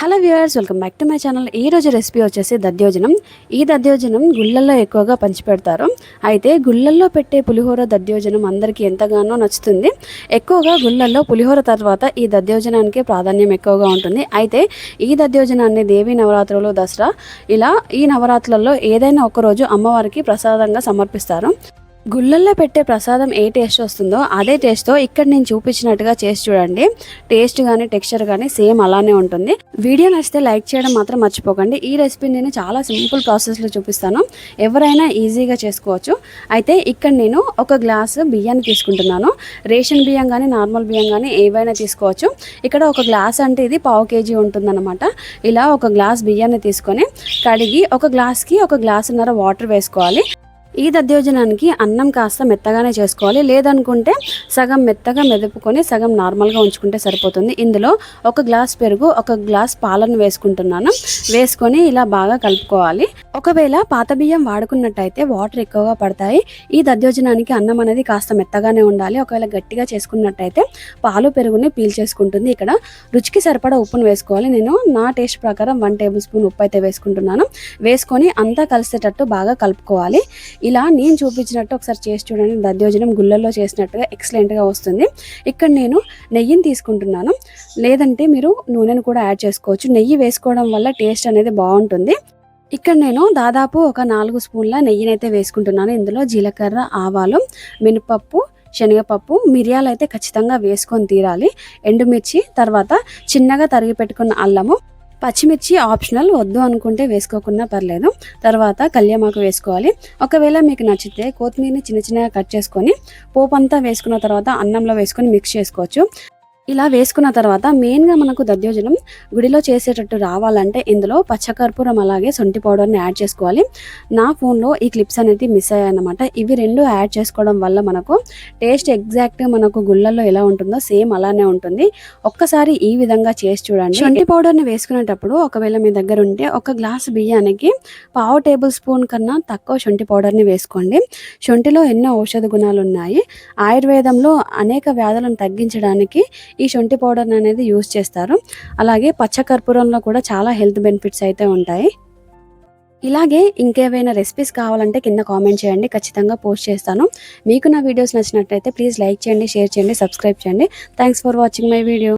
Hello viewers welcome back to my channel. ఈ రోజు recipe వచ్చేసి దద్యోజనం ఈ దద్యోజనం గుళ్ళల్లో ఎక్కువగా పంచిపెడతారు. అయితే గుళ్ళల్లో పెట్టే పులిహోర దద్యోజనం అందరికీ ఎంతగానో నచ్చుతుంది. ఎక్కువగా గుళ్ళల్లో పులిహోర తర్వాత ఈ దద్యోజనానికి ప్రాధాన్యం ఎక్కువగా ఉంటుంది. అయితే ఈ దద్యోజనాన్ని దేవి నవరాత్రులు దసరా ఇలా ఈ నవరాత్రులలో ఏదైనా ఒకరోజు అమ్మవారికి ప్రసాదంగా సమర్పిస్తారు. గుళ్ళల్లో పెట్టే ప్రసాదం ఏ టేస్ట్ వస్తుందో అదే టేస్ట్తో ఇక్కడ నేను చూపించినట్టుగా చేసి చూడండి. టేస్ట్ కానీ టెక్స్చర్ కానీ సేమ్ అలానే ఉంటుంది. వీడియో నచ్చితే లైక్ చేయడం మాత్రం మర్చిపోకండి. ఈ రెసిపీ నేను చాలా సింపుల్ ప్రాసెస్లో చూపిస్తాను. ఎవరైనా ఈజీగా చేసుకోవచ్చు. అయితే ఇక్కడ నేను ఒక గ్లాసు బియ్యాన్ని తీసుకుంటున్నాను. రేషన్ బియ్యం కానీ నార్మల్ బియ్యం కానీ ఏవైనా తీసుకోవచ్చు. ఇక్కడ ఒక గ్లాస్ అంటే ఇది పావు కేజీ ఉంటుందన్నమాట. ఇలా ఒక గ్లాస్ బియ్యాన్ని తీసుకొని కడిగి ఒక గ్లాస్కి ఒక గ్లాసున్నర వాటర్ వేసుకోవాలి. ఈ దద్యోజనానికి అన్నం కాస్త మెత్తగానే చేసుకోవాలి. లేదనుకుంటే సగం మెత్తగా మెదుపుకొని సగం నార్మల్గా ఉంచుకుంటే సరిపోతుంది. ఇందులో ఒక గ్లాస్ పెరుగు ఒక గ్లాస్ పాలను వేసుకుంటున్నాను. వేసుకొని ఇలా బాగా కలుపుకోవాలి. ఒకవేళ పాత బియ్యం వాడుకున్నట్టయితే వాటర్ ఎక్కువగా పడతాయి. ఈ దద్యోజనానికి అన్నం అనేది కాస్త మెత్తగానే ఉండాలి. ఒకవేళ గట్టిగా చేసుకున్నట్టయితే పాలు పెరుగుని పీల్చేసుకుంటుంది ఇక్కడ రుచికి సరిపడా ఉప్పును వేసుకోవాలి. నేను నా టేస్ట్ ప్రకారం వన్ టేబుల్ స్పూన్ ఉప్పు అయితే వేసుకుంటున్నాను. వేసుకొని అంతా కలిసేటట్టు బాగా కలుపుకోవాలి. ఇలా నేను చూపించినట్టు ఒకసారి చేసి చూడండి. దద్యోజనం గుళ్ళల్లో చేసినట్టుగా ఎక్సలెంట్గా వస్తుంది. ఇక్కడ నేను నెయ్యిని తీసుకుంటున్నాను. లేదంటే మీరు నూనెను కూడా యాడ్ చేసుకోవచ్చు. నెయ్యి వేసుకోవడం వల్ల టేస్ట్ అనేది బాగుంటుంది. ఇక్కడ నేను దాదాపు ఒక నాలుగు స్పూన్ల నెయ్యిని అయితే వేసుకుంటున్నాను. ఇందులో జీలకర్ర ఆవాలు మినపప్పు శనగపప్పు మిరియాలు అయితే ఖచ్చితంగా వేసుకొని తీరాలి. ఎండుమిర్చి తర్వాత చిన్నగా తరిగి పెట్టుకున్న అల్లము పచ్చిమిర్చి ఆప్షనల్ వద్దు అనుకుంటే వేసుకోకున్నా పర్లేదు. తర్వాత కళ్యామాకు వేసుకోవాలి. ఒకవేళ మీకు నచ్చితే కొత్తిమీరని చిన్న చిన్నగా కట్ చేసుకొని పోపు అంతా వేసుకున్న తర్వాత అన్నంలో వేసుకొని మిక్స్ చేసుకోవచ్చు. ఇలా వేసుకున్న తర్వాత మెయిన్గా మనకు దద్యోజనం గుడిలో చేసేటట్టు రావాలంటే ఇందులో పచ్చకర్పూరం అలాగే సొంటి పౌడర్ని యాడ్ చేసుకోవాలి. నా ఫోన్లో ఈ క్లిప్స్ అనేది మిస్ అయ్యాయన్నమాట. ఇవి రెండు యాడ్ చేసుకోవడం వల్ల మనకు టేస్ట్ ఎగ్జాక్ట్గా మనకు గుళ్ళల్లో ఎలా ఉంటుందో సేమ్ అలానే ఉంటుంది. ఒక్కసారి ఈ విధంగా చేసి చూడండి. శొంఠి పౌడర్ని వేసుకునేటప్పుడు ఒకవేళ మీ దగ్గర ఉంటే ఒక గ్లాస్ బియ్యానికి పావు టేబుల్ స్పూన్ కన్నా తక్కువ శొంఠి పౌడర్ని వేసుకోండి. శొంఠిలో ఎన్నో ఔషధ గుణాలు ఉన్నాయి ఆయుర్వేదంలో అనేక వ్యాధులను తగ్గించడానికి ఈ శొంఠి పౌడర్ అనేది యూస్ చేస్తారు. అలాగే పచ్చకర్పూరంలో కూడా చాలా హెల్త్ బెనిఫిట్స్ అయితే ఉంటాయి. ఇలాగే ఇంకేవైనా రెసిపీస్ కావాలంటే కింద కామెంట్ చేయండి. ఖచ్చితంగా పోస్ట్ చేస్తాను. మీకు నా వీడియోస్ నచ్చినట్లయితే ప్లీజ్ లైక్ చేయండి షేర్ చేయండి సబ్స్క్రైబ్ చేయండి. Thanks for watching my video.